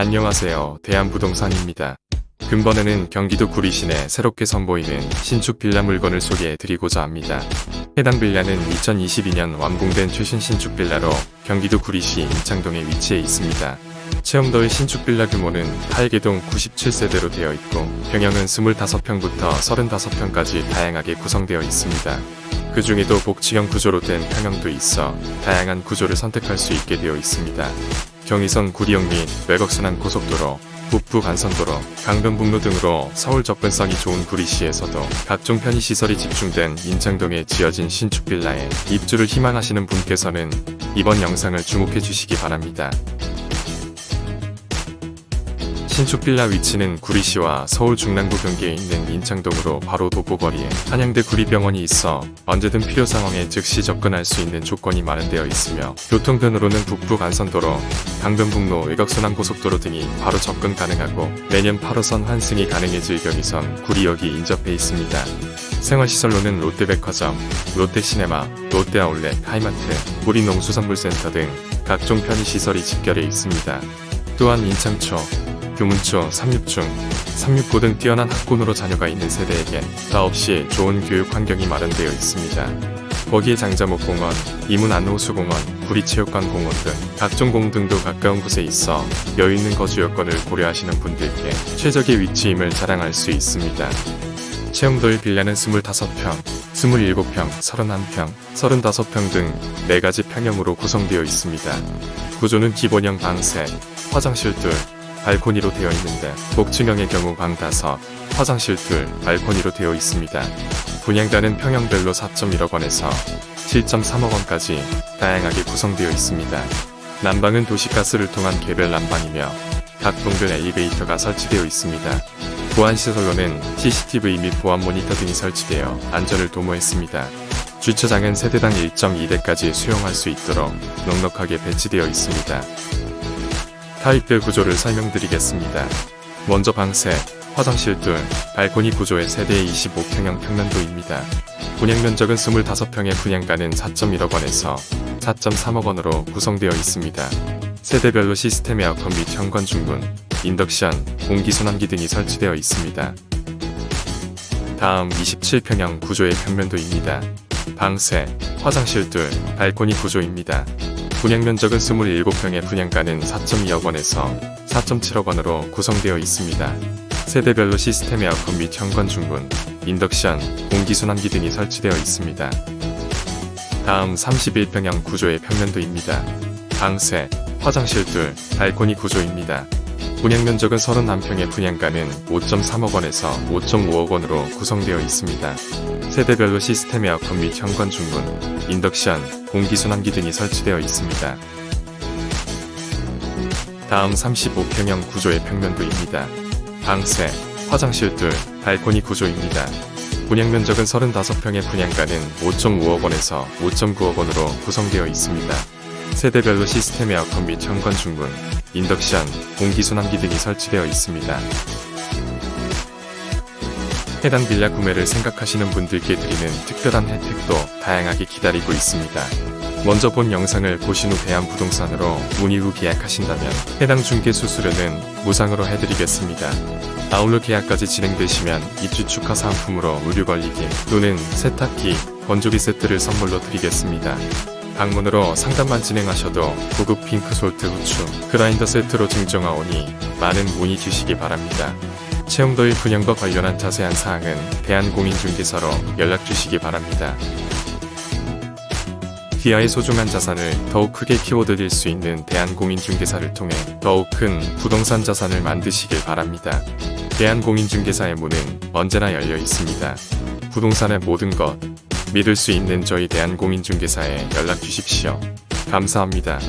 안녕하세요. 대한부동산입니다. 금번에는 경기도 구리시내 새롭게 선보이는 신축 빌라 물건을 소개해 드리고자 합니다. 해당 빌라는 2022년 완공된 최신 신축 빌라로 경기도 구리시 임창동에 위치해 있습니다. 체험도의 신축 빌라 규모는 8개동 97세대로 되어 있고 평형은 25평부터 35평까지 다양하게 구성되어 있습니다. 그 중에도 복층형 구조로 된 평형도 있어 다양한 구조를 선택할 수 있게 되어 있습니다. 경의선 구리역 및 외곽순환 고속도로, 북부 간선도로, 강변북로 등으로 서울 접근성이 좋은 구리시에서도 각종 편의시설이 집중된 인창동에 지어진 신축 빌라에 입주를 희망하시는 분께서는 이번 영상을 주목해 주시기 바랍니다. 신축 빌라 위치는 구리시와 서울 중랑구 경계에 있는 인창동으로 바로 도보거리에 한양대 구리병원이 있어 언제든 필요 상황에 즉시 접근할 수 있는 조건이 마련되어 있으며 교통편으로는 북부 간선도로, 강변북로 외곽순환고속도로 등이 바로 접근 가능하고 매년 8호선 환승이 가능해질 경의선 구리역이 인접해 있습니다. 생활시설로는 롯데백화점, 롯데시네마, 롯데아울렛, 하이마트, 구리농수산물센터 등 각종 편의시설이 집결해 있습니다. 또한 인창초, 교문초, 삼육중, 삼육고 등 뛰어난 학군으로 자녀가 있는 세대에겐 더없이 좋은 교육 환경이 마련되어 있습니다. 거기에 장자목 공원, 이문 안호수공원, 구리체육관 공원 등 각종 공등도 가까운 곳에 있어 여유 있는 거주 여건을 고려하시는 분들께 최적의 위치임을 자랑할 수 있습니다. 체험도의 빌라는 25평, 27평, 31평, 35평 등 4가지 평형으로 구성되어 있습니다. 구조는 기본형 방 셋, 화장실 둘, 발코니로 되어 있는데 복층형의 경우 방 5, 화장실 둘, 발코니로 되어 있습니다. 분양가는 평형별로 4.1억 원에서 7.3억 원까지 다양하게 구성되어 있습니다. 난방은 도시가스를 통한 개별 난방이며 각 동별 엘리베이터가 설치되어 있습니다. 보안시설로는 CCTV 및 보안 모니터 등이 설치되어 안전을 도모했습니다. 주차장은 세대당 1.2대까지 수용할 수 있도록 넉넉하게 배치되어 있습니다. 타입별 구조를 설명드리겠습니다. 먼저 방 셋, 화장실 둘, 발코니 구조의 세대의 25평형 평면도입니다. 분양 면적은 25평의 분양가는 4.1억 원에서 4.3억 원으로 구성되어 있습니다. 세대별로 시스템 에어컨 및 현관 중문, 인덕션, 공기순환기 등이 설치되어 있습니다. 다음 27평형 구조의 평면도입니다. 방 셋, 화장실 둘, 발코니 구조입니다. 분양 면적은 27평의 분양가는 4.2억 원에서 4.7억 원으로 구성되어 있습니다. 세대별로 시스템 에어컨 및 현관 중문, 인덕션, 공기순환기 등이 설치되어 있습니다. 다음 31평형 구조의 평면도입니다. 방 셋, 화장실 둘, 발코니 구조입니다. 분양 면적은 31평의 분양가는 5.3억 원에서 5.5억 원으로 구성되어 있습니다. 세대별로 시스템 에어컨 및 현관 중문, 인덕션, 공기순환기 등이 설치되어 있습니다. 다음 35평형 구조의 평면도입니다. 방 셋, 화장실 둘, 발코니 구조입니다. 분양 면적은 35평의 분양가는 5.5억 원에서 5.9억 원으로 구성되어 있습니다. 세대별로 시스템 에어컨 및 현관 중문, 인덕션, 공기순환기 등이 설치되어 있습니다. 해당 빌라 구매를 생각하시는 분들께 드리는 특별한 혜택도 다양하게 기다리고 있습니다. 먼저 본 영상을 보신 후 대한부동산으로 문의 후 계약하신다면 해당 중개 수수료는 무상으로 해드리겠습니다. 아울러 계약까지 진행되시면 입주 축하 상품으로 의류 관리기 또는 세탁기, 건조기 세트를 선물로 드리겠습니다. 방문으로 상담만 진행하셔도 고급 핑크 솔트 후추, 그라인더 세트로 증정하오니 많은 문의 주시기 바랍니다. 체험도의 분양과 관련한 자세한 사항은 대한공인중개사로 연락 주시기 바랍니다. 기아의 소중한 자산을 더욱 크게 키워드릴 수 있는 대한공인중개사를 통해 더욱 큰 부동산 자산을 만드시길 바랍니다. 대한공인중개사의 문은 언제나 열려 있습니다. 부동산의 모든 것 믿을 수 있는 저희 대한 공인중개사에 연락 주십시오. 감사합니다.